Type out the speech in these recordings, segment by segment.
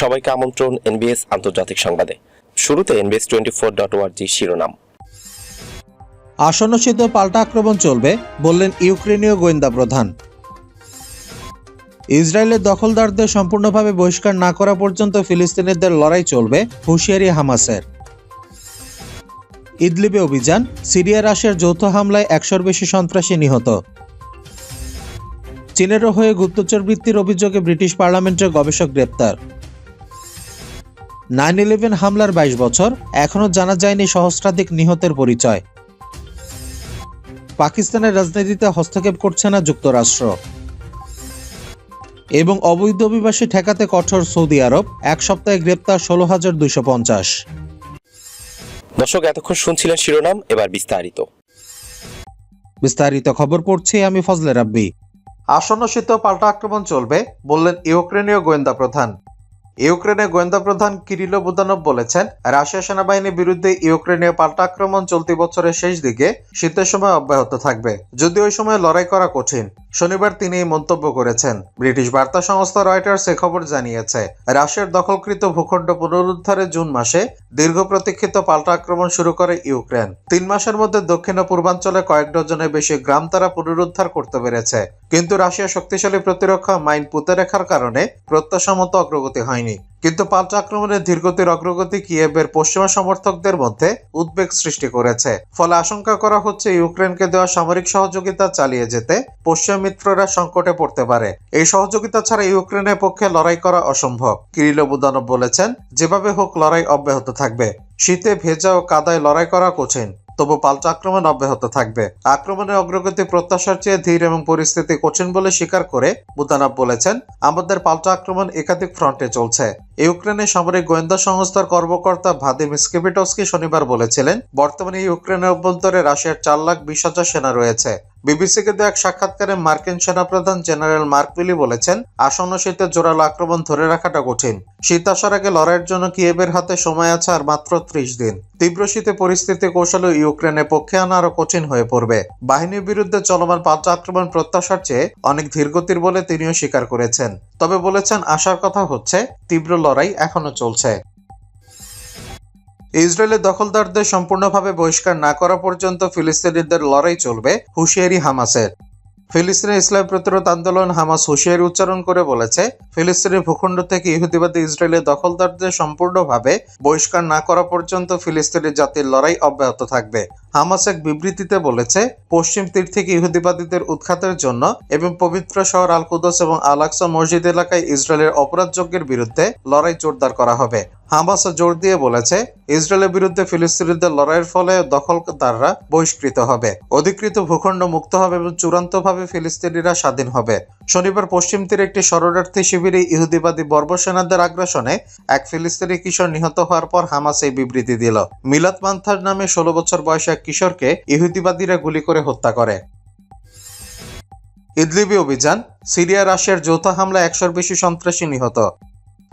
সবাইকে আমন্ত্রণ এনবিএস আন্তর্জাতিক সংবাদে। শুরুতে এনবিএস টোয়েন্টি ফোর ডট ওয়ার্জি শিরোনাম। আসন্ন শীতে পাল্টা আক্রমণ চলবে, বললেন ইউক্রেনীয় গোয়েন্দা প্রধান। ইসরায়েলের দখলদারদের সম্পূর্ণভাবে বহিষ্কার না করা পর্যন্ত ফিলিস্তিনিদের লড়াই চলবে হুঁশিয়ারি হামাসের। ইদলিবে অভিযান, সিরিয়া রাশিয়ার যৌথ হামলায় একশোর বেশি সন্ত্রাসী নিহত। চীনেরও হয়ে গুপ্তচর বৃত্তির অভিযোগে ব্রিটিশ পার্লামেন্টের গবেষক গ্রেপ্তার। নাইন ইলেভেন হামলার বাইশ বছর এখনও জানা যায়নি সহস্রাধিক নিহতের পরিচয়। পাকিস্তানের রাজনীতিতে হস্তক্ষেপ করছে না যুক্তরাষ্ট্র। এবং অবৈধ অভিবাসী ঠেকাতে কঠোর সৌদি আরব এক সপ্তাহে গ্রেপ্তার ষোলো হাজার দুইশো পঞ্চাশ। দর্শক এতক্ষণ শুনছিলেন শিরোনাম এবার বিস্তারিত। বিস্তারিত খবর পড়ছি আমি ফজলে রাব্বি। আসন্ন শীত পাল্টা আক্রমণ চলবে বললেন ইউক্রেনীয় গোয়েন্দা প্রধান। ইউক্রেনের গোয়েন্দা প্রধান কিরিলো বুদানভ বলেছেন, রাশিয়া সেনাবাহিনীর বিরুদ্ধে ইউক্রেনীয় পাল্টা আক্রমণ চলতি বছরের শেষ দিকে শীতের সময় অব্যাহত থাকবে। যদিও ওই সময় লড়াই করা কঠিন, শনিবার তিনি এই মন্তব্য করেছেন। ব্রিটিশ বার্তা সংস্থা রয়টার্স এ খবর জানিয়েছে, রাশিয়ার দখলকৃত ভূখণ্ড পুনরুদ্ধারে জুন মাসে দীর্ঘ প্রতীক্ষিত পাল্টা আক্রমণ শুরু করে ইউক্রেন। তিন মাসের মধ্যে দক্ষিণ ও পূর্বাঞ্চলে কয়েক ডজনের বেশি গ্রাম তারা পুনরুদ্ধার করতে পেরেছে। কিন্তু রাশিয়া শক্তিশালী প্রতিরক্ষা মাইন পুঁতে রাখার কারণে প্রত্যাশা মতো অগ্রগতি হয়নি। কিন্তু পাল্টা আক্রমণের ধীরগতির অগ্রগতি কিয়েভের পশ্চিমা সমর্থকদের মধ্যে উদ্বেগ সৃষ্টি করেছে। ফলে আশঙ্কা করা হচ্ছে ইউক্রেনকে দেওয়া সামরিক সহযোগিতা চালিয়ে যেতে পশ্চিমা মিত্ররা সংকটে পড়তে পারে। এই সহযোগিতা ছাড়া ইউক্রেনের পক্ষে লড়াই করা অসম্ভব। কিরিলো বুদানব বলেছেন, যেভাবে হোক, লড়াই অব্যাহত থাকবে। শীতে ভেজা ও কাদায় লড়াই করা কঠিন, তবু পাল্টা আক্রমণ অব্যাহত থাকবে। আক্রমণের অগ্রগতি প্রত্যাশার চেয়ে ধীর এবং পরিস্থিতি কঠিন বলে স্বীকার করে বুতানাব বলেছেন, আমাদের পাল্টা আক্রমণ একাধিক ফ্রন্টে চলছে। ইউক্রেনের সামরিক গোয়েন্দা সংস্থার কর্মকর্তা ভাদিম স্কিপিটসকি শনিবার বলেছিলেন, বর্তমানে ইউক্রেনের অভ্যন্তরে রাশিয়ার চার লাখ বিশ হাজার সেনা রয়েছে। বিবিসিকে দেওয়া এক সাক্ষাৎকারে মার্কিন সেনাপ্রধান জেনারেল মার্ক মিলি বলেছেন, আসন্ন শীতের জোরালো আক্রমণ ধরে রাখাটা কঠিন। শীত আসার আগে লড়াইয়ের জন্য কিয়েবের হাতে সময় আছে আর মাত্র ত্রিশ দিন। তীব্র শীতে পরিস্থিতি কৌশলে ইউক্রেনের পক্ষে আনা আরও কঠিন হয়ে পড়বে। বাহিনীর বিরুদ্ধে চলমান পাঁচ আক্রমণ প্রত্যাশার চেয়ে অনেক ধীরগতির বলে তিনিও স্বীকার করেছেন। তবে বলেছেন, আশার কথা হচ্ছে, তীব্র লড়াই এখনও চলছে। ইসরায়েলের দখলদারদের সম্পূর্ণভাবে বহিষ্কার না করা পর্যন্ত ফিলিস্তিনিদের লড়াই চলবে হুঁশিয়ারি হামাসের। ফিলিস্তিনের ইসলাম প্রতিরোধ আন্দোলন হামাস হুঁশিয়ারি উচ্চারণ করে বলেছে ফিলিস্তিনের ভূখণ্ড থেকে ইহুদিবাদী ইসরায়েলের দখলদারদের সম্পূর্ণভাবে বহিষ্কার না করা পর্যন্ত ফিলিস্তিনের জাতির লড়াই অব্যাহত থাকবে। হামাস এক বিবৃতিতে বলেছে, পশ্চিম তীর থেকে ইহুদিবাদীদের উৎখাতের জন্য এবং পবিত্র শহর আল কুদস এবং আল আকসা মসজিদ এলাকায় ইসরায়েলের অপরাধযজ্ঞের বিরুদ্ধে লড়াই জোরদার করা হবে। হামাস জোর দিয়ে বলেছে, ইসরায়েলের বিরুদ্ধে ফিলিস্তিনিদের লড়াইয়ের ফলে দখলদাররা বহিষ্কৃত হবে। অধিকৃত ভূখণ্ড মুক্ত হবে এবং চূড়ান্তভাবে ফিলিস্তিনিরা স্বাধীন হবে। শনিবার পশ্চিম তীরে একটি শরণার্থী শিবিরে ইহুদিবাদী বর্বর সেনাদের আগ্রাসনে এক ফিলিস্তিনি কিশোর নিহত হওয়ার পর হামাস এই বিবৃতি দিল। মিলাদ মান্থার নামে ষোলো বছর বয়সী এক কিশোরকে ইহুদিবাদীরা গুলি করে হত্যা করে। ইদলিবি অভিযান, সিরিয়া রাশিয়ার যৌথ হামলায় একশোর বেশি সন্ত্রাসী নিহত।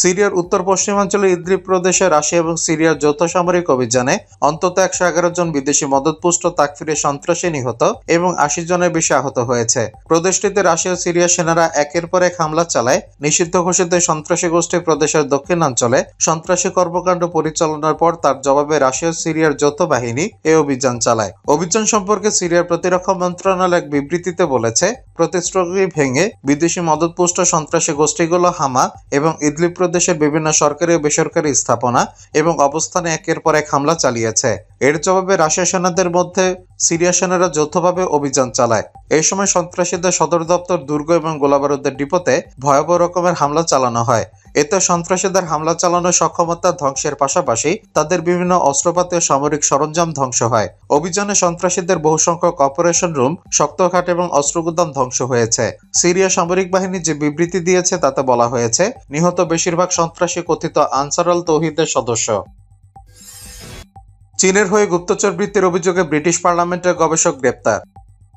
সিরিয়ার উত্তর পশ্চিমাঞ্চলে ইদ্রিব প্রদেশে রাশিয়া এবং সিরিয়ার যৌথ সামরিক অভিযানে অন্তত একশো এগারো জন বিদেশি মদতপুষ্ট তাকফিরে সন্ত্রাসী নিহত এবং আশি জনের বেশি আহত হয়েছে। প্রদেশটিতে রাশিয়া সিরিয়া সেনারা একের পর এক হামলা চালায়। নিষিদ্ধ ঘোষিত সন্ত্রাসী গোষ্ঠী প্রদেশের দক্ষিণাঞ্চলে সন্ত্রাসী কর্মকাণ্ড পরিচালনার পর তার জবাবে রাশিয়া সিরিয়ার যৌথ বাহিনী এই অভিযান চালায়। অভিযান সম্পর্কে সিরিয়ার প্রতিরক্ষা মন্ত্রণালয় এক বিবৃতিতে বলেছে প্রতিশ্রুতি ভেঙে বিদেশি মদতপুষ্ট সন্ত্রাসী গোষ্ঠীগুলো হামা এবং ইদলিব প্রদেশের বিভিন্ন সরকারি ও বেসরকারি স্থাপনা এবং অবস্থানে একের পর এক হামলা চালিয়েছে। এর জবাবে রাশিয়া সেনাদের মধ্যে সিরিয়া সেনারা যৌথভাবে অভিযান চালায়। এই সময় সন্ত্রাসীদের সদর দপ্তর দুর্গ এবং গোলাবারুদের ডিপোতে ভয়াবহ রকমের হামলা চালানো হয়। এতে সন্ত্রাসীদের হামলা চালানোর সক্ষমতা ধ্বংসের পাশাপাশি তাদের বিভিন্ন অস্ত্রপাতি ও সামরিক সরঞ্জাম ধ্বংস হয়। অভিযানে সন্ত্রাসীদের বহু সংখ্যক অপারেশন রুম শক্তঘাট এবং অস্ত্রগুদাম ধ্বংস হয়েছে। সিরিয়া সামরিক বাহিনী যে বিবৃতি দিয়েছে তাতে বলা হয়েছে, নিহত বেশিরভাগ সন্ত্রাসী কথিত আনসারাল তৌহিদের সদস্য। চীনের হয়ে গুপ্তচর বৃত্তির অভিযোগে ব্রিটিশ পার্লামেন্টের গবেষক গ্রেপ্তার।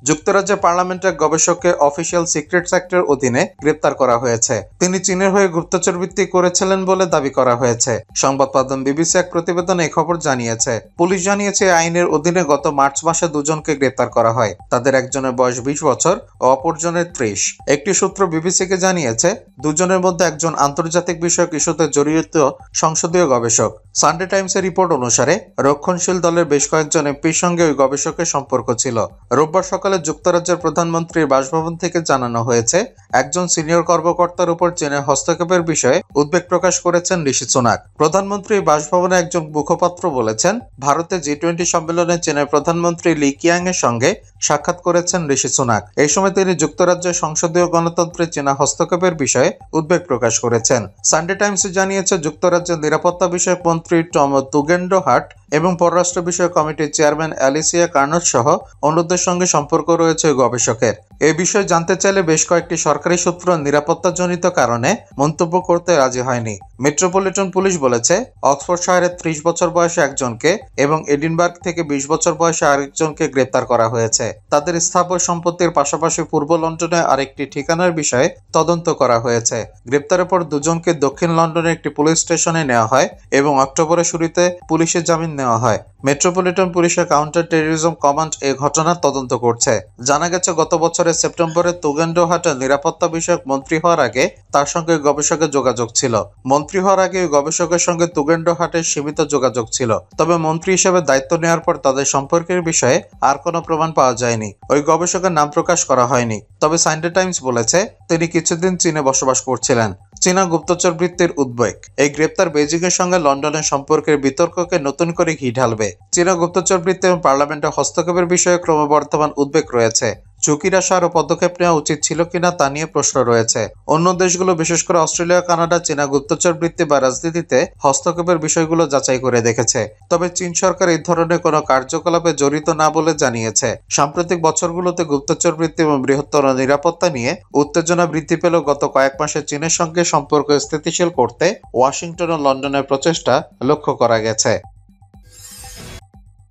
যুক্তরাজ্যের পার্লামেন্টের গবেষককে অফিসিয়াল সিক্রেট অ্যাক্টের অধীনে গ্রেপ্তার করা হয়েছে। তিনি চীনের হয়ে গুপ্তচর বৃত্তি করেছিলেন বলে দাবি করা হয়েছে। সংবাদ মাধ্যম বিবিসি এক প্রতিবেদনে খবর জানিয়েছে, পুলিশ জানিয়েছে আইনের অধীনে গত মার্চ মাসে দুজনকে গ্রেপ্তার করা হয়। তাদের একজনের বয়স বিশ বছর ও অপরজনের ত্রিশ। একটি সূত্র বিবিসিকে জানিয়েছে, দুজনের মধ্যে একজন আন্তর্জাতিক বিষয়ক ইস্যুতে জড়িত সংসদীয় গবেষক। সানডে টাইমসের রিপোর্ট অনুসারে রক্ষণশীল দলের বেশ কয়েকজন এমপির সঙ্গে ওই গবেষকের সম্পর্ক ছিল। রোববার সকালে যুক্তরাজ্যের প্রধানমন্ত্রীর বাসভবন থেকে জানানো হয়েছে, একজন সিনিয়র কর্মকর্তার উপর চীনের হস্তক্ষেপের বিষয়ে উদ্বেগ প্রকাশ করেছেন ঋষি সোনাক। প্রধানমন্ত্রী বাসভবনে একজন মুখপাত্র বলেছেন, ভারতে জি টোয়েন্টি সম্মেলনে চীনের প্রধানমন্ত্রী লি কিয়াং এর সঙ্গে সাক্ষাৎ করেছেন ঋষি সোনাক। এই সময় তিনি যুক্তরাজ্যের সংসদীয় গণতন্ত্রে চীনা হস্তক্ষেপের বিষয়ে উদ্বেগ প্রকাশ করেছেন। সানডে টাইমস জানিয়েছে, যুক্তরাজ্যের নিরাপত্তা বিষয়ক মন্ত্রী টম তুগেন্ডো হাট এবং পররাষ্ট্র বিষয়ক কমিটির চেয়ারম্যান অ্যালিসিয়া কার্নট সহ অন্যদের সঙ্গে সম্পর্ক রয়েছে গবেষকের। এ বিষয়ে জানতে চাইলে বেশ কয়েকটি সরকারি সূত্র নিরাপত্তাজনিত কারণে মন্তব্য করতে রাজি হয়নি। মেট্রোপলিটন পুলিশ বলেছে, অক্সফোর্ড শহরের ত্রিশ বছর বয়সে একজনকে এবং এডিনবার্গ থেকে বিশ বছর বয়সে আরেকজনকে গ্রেপ্তার করা হয়েছে। তাদের স্থাবর সম্পত্তির পাশাপাশি পূর্ব লন্ডনে আরেকটি ঠিকানার বিষয়ে তদন্ত করা হয়েছে। গ্রেপ্তারের পর দুজনকে দক্ষিণ লন্ডনের একটি পুলিশ স্টেশনে নেওয়া হয় এবং অক্টোবরের শুরুতে পুলিশের জামিন নেওয়া হয়। মেট্রোপলিটন পুলিশের কাউন্টার টেরোরিজম কমান্ড এই ঘটনার তদন্ত করছে। জানা গেছে, গত বছরের সেপ্টেম্বরে তুগেন্ডো হাটের নিরাপত্তা বিষয়ক মন্ত্রী হওয়ার আগে তার সঙ্গে গবেষকের যোগাযোগ ছিল। মন্ত্রী হওয়ার আগে গবেষকের সঙ্গে তুগেন্ডো হাটের সীমিত যোগাযোগ ছিল। তবে মন্ত্রী হিসেবে দায়িত্ব নেওয়ার পর তাদের সম্পর্কের বিষয়ে আর কোনো প্রমাণ পাওয়া যায়নি। ওই গবেষকের নাম প্রকাশ করা হয়নি। তবে সানডে টাইমস বলেছে, তিনি কিছুদিন চীনে বসবাস করছিলেন। চীনা গুপ্তচর বৃত্তির উদ্বেগ। এই গ্রেপ্তার বেজিং এর সঙ্গে লন্ডনের সম্পর্কের বিতর্ককে নতুন করে ঘি ঢালবে। চীনা গুপ্তচর বৃত্তি এবং পার্লামেন্টে হস্তক্ষেপের বিষয়ে ক্রমবর্ধমান উদ্বেগ রয়েছে। ঝুঁকির আশা আরও পদক্ষেপ নেওয়া উচিত ছিল কিনা তা নিয়ে প্রশ্ন রয়েছে। অন্য দেশগুলো, বিশেষ করে অস্ট্রেলিয়া, কানাডা, চীনা গুপ্তচর বৃত্তি বা রাজনীতিতে হস্তক্ষেপের বিষয়গুলো যাচাই করে দেখেছে। তবে চীন সরকার এই ধরনের কোনো কার্যকলাপে জড়িত না বলে জানিয়েছে। সাম্প্রতিক বছরগুলোতে গুপ্তচর বৃত্তি এবং বৃহত্তর নিরাপত্তা নিয়ে উত্তেজনা বৃদ্ধি পেল গত কয়েক মাসে চীনের সঙ্গে সম্পর্ক স্থিতিশীল করতে ওয়াশিংটন ও লন্ডনের প্রচেষ্টা লক্ষ্য করা গেছে।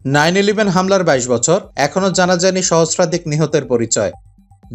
নাইন ইলেভেন হামলার বাইশ বছর এখনও জানা যায়নি সহস্রাধিক নিহতের পরিচয়।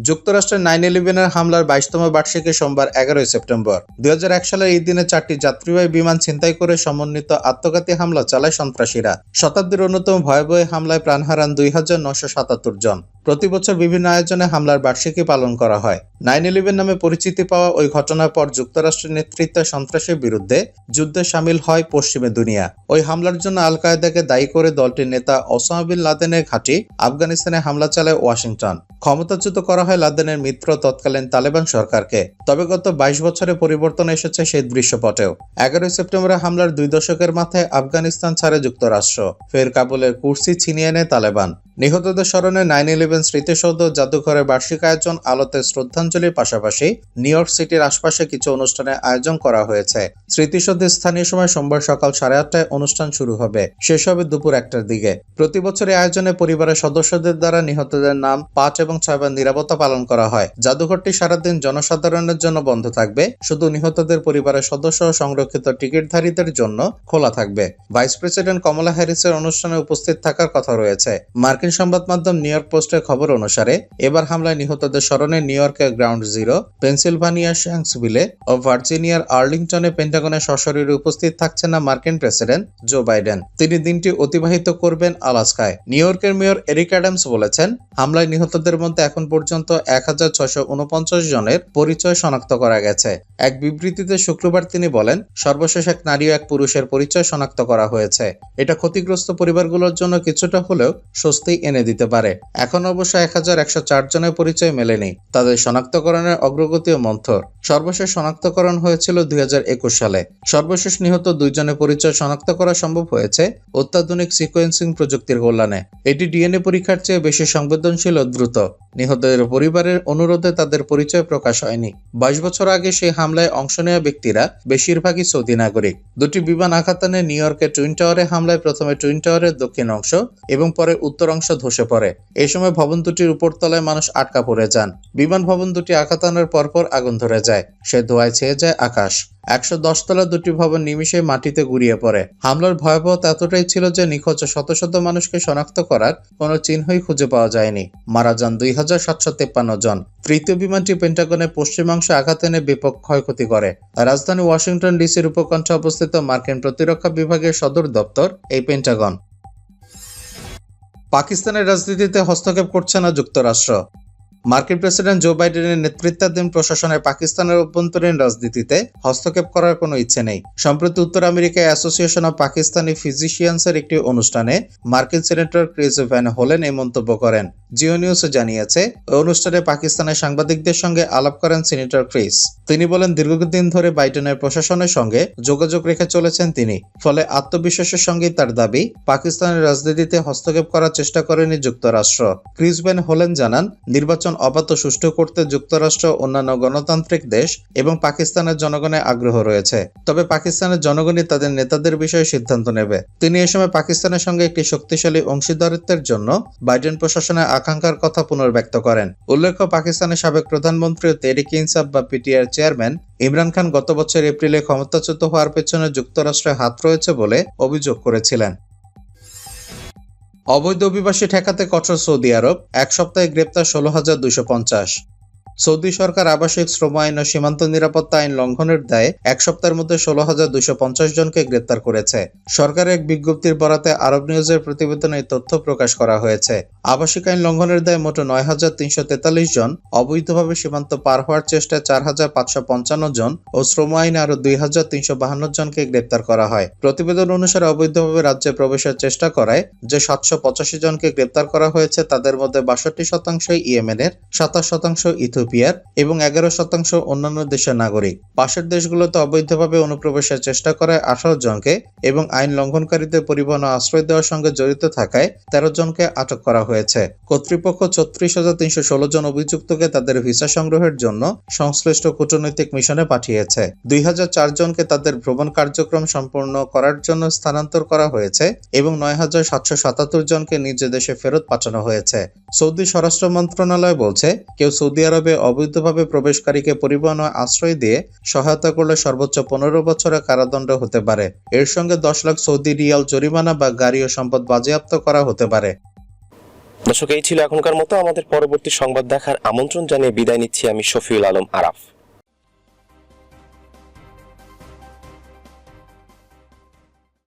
যুক্তরাষ্ট্রের নাইন ইলেভেনের হামলার বাইশতম বার্ষিকী সোমবার এগারোই সেপ্টেম্বর। দুই হাজার এক সালের এই দিনে চারটি যাত্রীবাহী বিমান ছিনতাই করে সমন্বিত আত্মঘাতী হামলা চালায় সন্ত্রাসীরা। শতাব্দীর অন্যতম ভয়াবহ হামলায় প্রাণ হারান দুই হাজার সাতাত্তর জন। প্রতি বছর বিভিন্ন আয়োজনে হামলার বার্ষিকী পালন করা হয়। নাইন ইলেভেন নামে পরিচিতি পাওয়া ওই ঘটনার পর যুক্তরাষ্ট্রের নেতৃত্বে সন্ত্রাসের বিরুদ্ধে যুদ্ধে সামিল হয় পশ্চিমে দুনিয়া। ওই হামলার জন্য আল কায়দাকে দায়ী করে দলটির নেতা ওসামা বিন লাদেনের ঘাঁটি আফগানিস্তানে হামলা চালায় ওয়াশিংটন। ক্ষমতাচ্যুত করা হয় লাদেনের মিত্র তৎকালীন তালেবান সরকারকে। তবে গত বাইশ বছরে পরিবর্তন এসেছে সেই দৃশ্যপটেও। এগারোই সেপ্টেম্বরে হামলার দুই দশকের মাথায় আফগানিস্তান ছাড়ে যুক্তরাষ্ট্র। ফের কাবুলের কুর্সি ছিনিয়ে নেয় তালেবান। নিহতদের স্মরণে নাইন ইলেভেন স্মৃতিসৌধ, জাদুঘরের বার্ষিক আয়োজন, আলোতে শ্রদ্ধাঞ্জলির পাশাপাশি নিউ ইয়র্ক সিটির আশপাশে কিছু অনুষ্ঠানের আয়োজন করা হয়েছে। স্মৃতিসৌধে স্থানীয় সময় সোমবার সকাল সাড়ে আটটায় অনুষ্ঠান শুরু হবে। শেষ হবে দুপুর একটার দিকে। প্রতি বছর এই আয়োজনে পরিবারের সদস্যদের দ্বারা নিহতদের নাম পাঁচ এবং ছয়বার নিরাপত্তা পালন করা হয়। জাদুঘরটি সারাদিন জনসাধারণের জন্য বন্ধ থাকবে। শুধু নিহতদের পরিবারের সদস্য সংরক্ষিত টিকিটধারীদের জন্য খোলা থাকবে। ভাইস প্রেসিডেন্ট কমলা হ্যারিসের অনুষ্ঠানে উপস্থিত থাকার কথা রয়েছে। মার্কিন সংবাদ মাধ্যম নিউ ইয়র্ক পোস্টের খবর অনুসারে, এবার হামলায় নিহতদের স্মরণে নিউ ইয়র্কের গ্রাউন্ড জিরো পেনসিলভানিয়ার শ্যাংসভিলে ও ভার্জিনিয়ার আর্লিংটনে পেন্টাগনে সশরীরে উপস্থিত থাকছেন না মার্কিন প্রেসিডেন্ট জো বাইডেন। তিনি দিনটি অতিবাহিত করবেন আলাস্কায়। নিউ ইয়র্কের মেয়র এরিক অ্যাডামস বলেছেন, হামলায় নিহতদের মধ্যে এখন পর্যন্ত এক হাজার ছয়শো উনপঞ্চাশ জনের পরিচয় শনাক্ত করা গেছে। এক বিবৃতিতে শুক্রবার তিনি বলেন, সর্বশেষ এক নারী ও এক পুরুষের পরিচয় শনাক্ত করা হয়েছে। এটা ক্ষতিগ্রস্ত পরিবারগুলোর জন্য কিছুটা হলেও স্বস্তি এনে দিতে পারে। এখন অবশ্য এক হাজার একশো চার জনের পরিচয় মেলেনি। তাদের শনাক্তকরণের অগ্রগতিও মন্থর। সর্বশেষ শনাক্তকরণ হয়েছিল দুই হাজার একুশ সালে। সর্বশেষ নিহত দুইজনের পরিচয় শনাক্ত করা সম্ভব হয়েছে অত্যাধুনিক সিকোয়েন্সিং প্রযুক্তির কল্যাণে। এটি ডিএনএ পরীক্ষার চেয়ে বেশি সংবেদনশীল ও দ্রুত। নিহতদের পরিবারের অনুরোধে তাদের পরিচয় প্রকাশ হয়নি। বাইশ বছর আগে সেই হামলায় অংশ নেওয়া ব্যক্তিরা বেশিরভাগই সৌদি নাগরিক। দুটি বিমান আঘাতানে নিউ ইয়র্কের টুইন টাওয়ারে হামলায় প্রথমে টুইন টাওয়ারের দক্ষিণ অংশ এবং পরে উত্তর অংশ ধসে পড়ে। এই সময় ভবন দুটির উপরতলায় মানুষ আটকা পড়ে যান। বিমান ভবন দুটি আঘাতানোর পরপর আগুন ধরে যায়। সে ধোয়ায় ছেয়ে যায় আকাশ। একশো দশ তলা দুটি ভবন নিমিষে মাটিতে গুড়িয়ে পড়ে। হামলার ভয়াবহতা এতটাই ছিল যে নিখোঁজ শত শত মানুষকে শনাক্ত করার কোনো চিহ্নই খুঁজে পাওয়া যায়নি। মারা যান দুই হাজার সাতশো তেপ্পান্ন জন। তৃতীয় বিমানটি পেন্টাগনের পশ্চিমাংশে আঘাত এনে ব্যাপক ক্ষয়ক্ষতি করে। রাজধানী ওয়াশিংটন ডিসির উপকণ্ঠে অবস্থিত মার্কিন প্রতিরক্ষা বিভাগের সদর দপ্তর এই পেন্টাগন। পাকিস্তানের রাজনীতিতে হস্তক্ষেপ করছে না যুক্তরাষ্ট্র। মার্কিন প্রেসিডেন্ট জো বাইডেনের নেতৃত্বাধীন প্রশাসনের পাকিস্তানের অভ্যন্তরীণ রাজনীতিতে হস্তক্ষেপ করার কোনো ইচ্ছে নেই। সম্প্রতি উত্তর আমেরিকায় অ্যাসোসিয়েশন অব পাকিস্তানি ফিজিশিয়ানসের একটি অনুষ্ঠানে মার্কিন সিনেটর ক্রিস ভ্যান হোলেন এই মন্তব্য করেন। জিও নিউজ জানিয়েছে ওই অনুষ্ঠানে পাকিস্তানের সাংবাদিকদের সঙ্গে আলাপ করেন সিনেটর ক্রিস। তিনি বলেন, দীর্ঘদিন ধরে বাইডেনের প্রশাসনের সঙ্গে যোগাযোগ রেখে চলেছেন তিনি। ফলে আত্মবিশ্বাসের সঙ্গে তার দাবি, পাকিস্তানের রাজনীতিতে হস্তক্ষেপ করার চেষ্টা করেনি যুক্তরাষ্ট্র। ক্রিস ভ্যান হোলেন জানান, নির্বাচন অবাধ সুষ্ঠু করতে যুক্তরাষ্ট্র অন্যান্য গণতান্ত্রিক দেশ এবং পাকিস্তানের জনগণের আগ্রহ রয়েছে। তবে পাকিস্তানের জনগণই তাদের নেতাদের বিষয়ে সিদ্ধান্ত নেবে। তিনি এ সময় পাকিস্তানের সঙ্গে একটি শক্তিশালী অংশীদারিত্বের জন্য বাইডেন প্রশাসনের আকাঙ্ক্ষার কথা পুনর্ব্যক্ত করেন। উল্লেখ্য, পাকিস্তানের সাবেক প্রধানমন্ত্রী তেরিক ইনসাফ বা পিটিআর চেয়ারম্যান ইমরান খান গত বছর এপ্রিলে ক্ষমতাচ্যুত হওয়ার পেছনে যুক্তরাষ্ট্রের হাত রয়েছে বলে অভিযোগ করেছিলেন। অবৈধ অভিবাসী ঠেকাতে কঠোর সৌদি আরব এক সপ্তাহে গ্রেপ্তার ষোলো হাজার দুশো পঞ্চাশ। সৌদি সরকার আবাসিক শ্রম আইন ও সীমান্ত নিরাপত্তা আইন লঙ্ঘনের দায়ে এক সপ্তাহের মধ্যে ষোলো হাজার দুশো পঞ্চাশ জনকে গ্রেপ্তার করেছে। সরকারের এক বিজ্ঞপ্তির বরাতে আরব নিউজের প্রতিবেদনে তথ্য প্রকাশ করা হয়েছে। আবাসিক আইন লঙ্ঘনের দায়ে মোট নয় হাজার তিনশো তেতাল্লিশ জন অবৈধভাবে সীমান্ত পার হওয়ার চেষ্টায় চার হাজার পাঁচশো পঞ্চান্ন জন ও শ্রম আইনে আরও দুই হাজার তিনশো বাহান্ন জনকে গ্রেপ্তার করা হয়। প্রতিবেদন অনুসারে অবৈধভাবে রাজ্যে প্রবেশের চেষ্টা করায় যে সাতশো পঁচাশি জনকে গ্রেপ্তার করা হয়েছে তাদের মধ্যে বাষট্টি শতাংশ ইয়েমেনের, সাতাশ শতাংশ ইথিওপিয়ার এবং এগারো শতাংশ অন্যান্য দেশের নাগরিক। পাশের দেশগুলোতে অবৈধভাবে অনুপ্রবেশের চেষ্টা করায় আঠারো জনকে এবং আইন লঙ্ঘনকারীদের পরিবহন আশ্রয় দেওয়ার সঙ্গে জড়িত থাকায় তেরো জনকে আটক করা হয়েছে। কর্তৃপক্ষ ছত্রিশ হাজার তিনশো ষোলো জন অভিযুক্তকে তাদের ভিসা সংগ্রহের জন্য সংশ্লিষ্ট কূটনৈতিক মিশনে পাঠিয়েছে। দুই হাজার চার জনকে তাদের ভ্রমণ কার্যক্রম সম্পূর্ণ করার জন্য স্থানান্তর করা হয়েছে এবং নয় হাজার সাতশো সাতাত্তর জনকে নিজ দেশে ফেরত পাঠানো হয়েছে। সৌদি স্বরাষ্ট্র মন্ত্রণালয় বলছে, কেউ সৌদি আরবে অবৈধভাবে প্রবেশকারীকে পরিবহন ও আশ্রয় দিয়ে সহায়তা করলে সর্বোচ্চ পনেরো বছরের কারাদণ্ড হতে পারে। এর সঙ্গে দশ লাখ সৌদি রিয়াল জরিমানা বা গাড়ি ও সম্পদ বাজেয়াপ্ত করা হতে পারে। দর্শক, এই ছিল এখনকার মতো। আমাদের পরবর্তী সংবাদ দেখার আমন্ত্রণ জানিয়ে বিদায় নিচ্ছি আমি শফিউল আলম আরাফ।